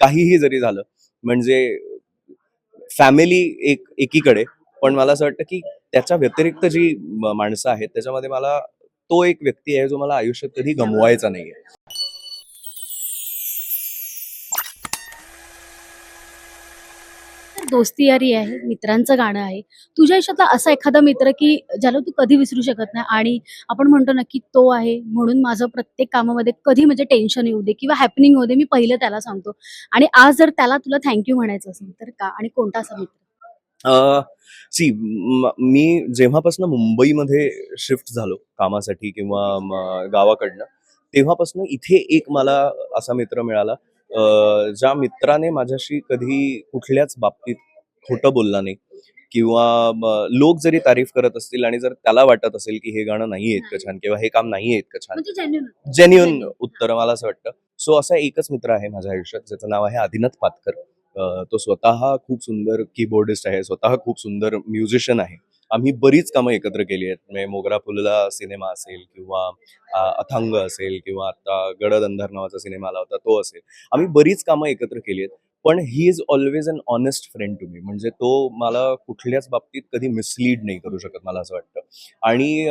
काहीही जरी झालं म्हणजे फॅमिली एक एकीकडे पण मला असं वाटतं की त्याच्या व्यतिरिक्त जी माणसं आहेत त्याच्यामध्ये मला तो एक व्यक्ती आहे जो मला आयुष्यात कधी गमवायचा नाहीये. दोस्ती यारी आहे मित्रांचं गाणं आहे. तुझ्या आयुष्यातला असा एखादा मित्र की ज्याला तू कधी विसरू शकत नाही आणि आपण म्हणतो ना की तो आहे म्हणून माझं प्रत्येक कामामध्ये कधी म्हणजे टेन्शन येऊ दे किंवा हॅपनिंग होऊ दे मी पहिलं त्याला सांगतो. आणि आज जर त्याला तुला थँक्यू म्हणायचं असेल तर का? आणि कोणता असा मित्र? सी मी जेव्हापासून मुंबईमध्ये शिफ्ट झालो कामासाठी किंवा गावाकडनं तेव्हापासून इथे एक मला असा मित्र मिळाला. ज्या मित्राने माझ्याशी कधी कुठल्याच बाबतीत खोटं बोलला नाही किंवा लोक जरी तारीफ करत असतील आणि जर त्याला वाटत असेल की हे गाणं नाही इतकं छान किंवा हे काम नाही इतकं छान म्हणजे जेन्युन जेन्युन उत्तर मला असं वाटतं. सो असा एकच मित्र आहे माझ्या आयुष्यात ज्याचं नाव आहे आदिनाथ पातकर. तो स्वतः खूप सुंदर कीबोर्डिस्ट आहे स्वतः खूप सुंदर म्युझिशियन आहे. आम्ही बरीच कामं एकत्र केली आहेत. म्हणजे मोगरा फुलला सिनेमा असेल किंवा अथंग अथांग असेल किंवा आता गडद अंधार नावाचा सिनेमा आला होता तो असेल. आम्ही बरीच कामं एकत्र केली आहेत. पण he is always an honest friend to me म्हणजे तो मला कुठल्याच बाबतीत कधी मिसलीड नाही करू शकत मला असं वाटतं. आणि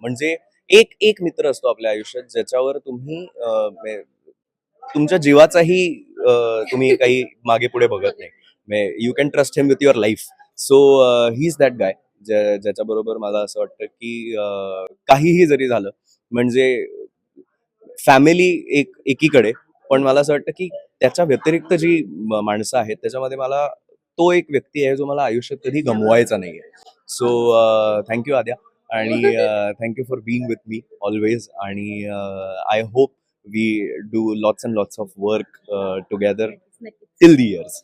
म्हणजे एक एक मित्र असतो आपल्या आयुष्यात ज्याच्यावर तुम्ही म्हणजे तुमच्या जीवाचाही तुम्ही काही मागे पुढे बघत नाही. You can trust him with your life so he is that guy ज्याच्या बरोबर मला असं वाटतं की अं, काहीही जरी झालं म्हणजे फॅमिली एक एकीकडे पण मला असं वाटतं की त्याच्या व्यतिरिक्त जी माणसं आहेत त्याच्यामध्ये मला तो एक व्यक्ती आहे जो मला आयुष्यात कधी गमवायचा नाहीये. So thank you Aadya. आणि thank for being with me always आणि I hope we do lots and lots of work together till the years